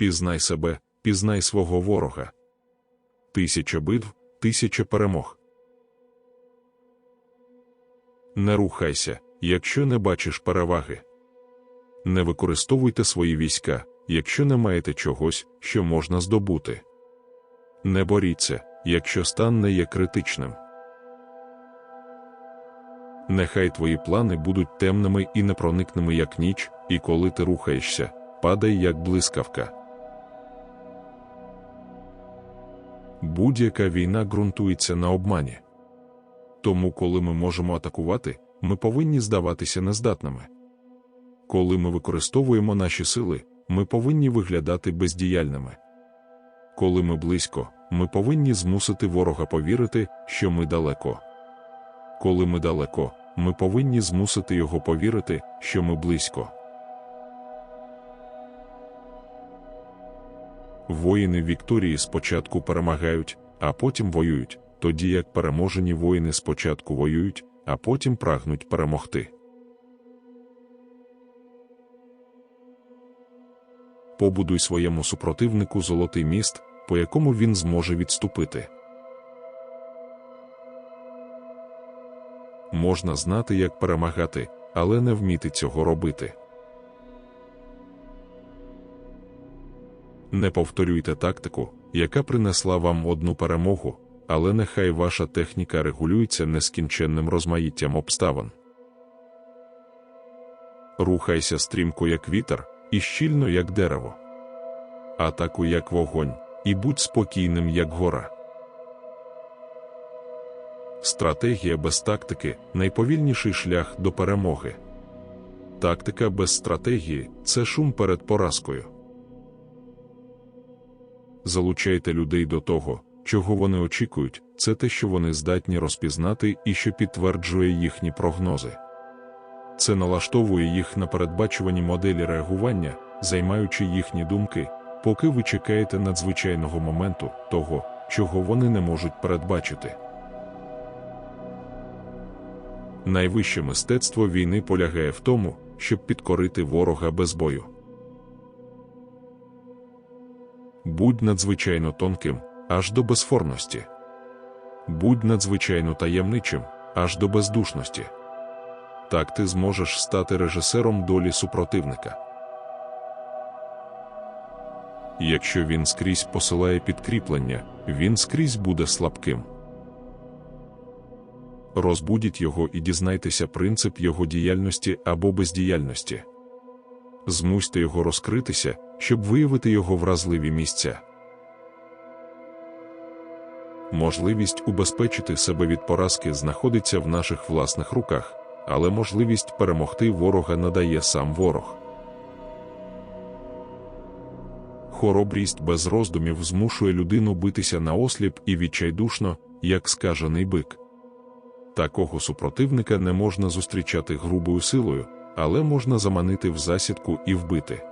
Пізнай себе, пізнай свого ворога. Тисяча битв, тисяча перемог. Не рухайся, якщо не бачиш переваги. Не використовуйте свої війська, якщо не маєте чогось, що можна здобути. Не боріться, якщо стан не є критичним. Нехай твої плани будуть темними і непроникними, як ніч, і коли ти рухаєшся, падай як блискавка. Будь-яка війна ґрунтується на обмані. Тому, коли ми можемо атакувати, ми повинні здаватися нездатними. Коли ми використовуємо наші сили, ми повинні виглядати бездіяльними. Коли ми близько, ми повинні змусити ворога повірити, що ми далеко. Коли ми далеко, ми повинні змусити його повірити, що ми близько. Воїни Вікторії спочатку перемагають, а потім воюють, тоді як переможені воїни спочатку воюють, а потім прагнуть перемогти. Побудуй своєму супротивнику золотий міст, по якому він зможе відступити. Можна знати, як перемагати, але не вміти цього робити. Не повторюйте тактику, яка принесла вам одну перемогу, але нехай ваша техніка регулюється нескінченним розмаїттям обставин. Рухайся стрімко, як вітер, і щільно, як дерево. Атакуй, як вогонь, і будь спокійним, як гора. Стратегія без тактики найповільніший шлях до перемоги. Тактика без стратегії це шум перед поразкою. Залучайте людей до того, чого вони очікують, це те, що вони здатні розпізнати і що підтверджує їхні прогнози. Це налаштовує їх на передбачувані моделі реагування, займаючи їхні думки, поки ви чекаєте надзвичайного моменту того, чого вони не можуть передбачити. Найвище мистецтво війни полягає в тому, щоб підкорити ворога без бою. Будь надзвичайно тонким, аж до безформності. Будь надзвичайно таємничим, аж до бездушності. Так ти зможеш стати режисером долі супротивника. Якщо він скрізь посилає підкріплення, він скрізь буде слабким. Розбудіть його і дізнайтеся принцип його діяльності або бездіяльності. Змусьте його розкритися, щоб виявити його вразливі місця. Можливість убезпечити себе від поразки знаходиться в наших власних руках, але можливість перемогти ворога надає сам ворог. Хоробрість без роздумів змушує людину битися на осліп і відчайдушно, як скажений бик. Такого супротивника не можна зустрічати грубою силою, але можна заманити в засідку і вбити.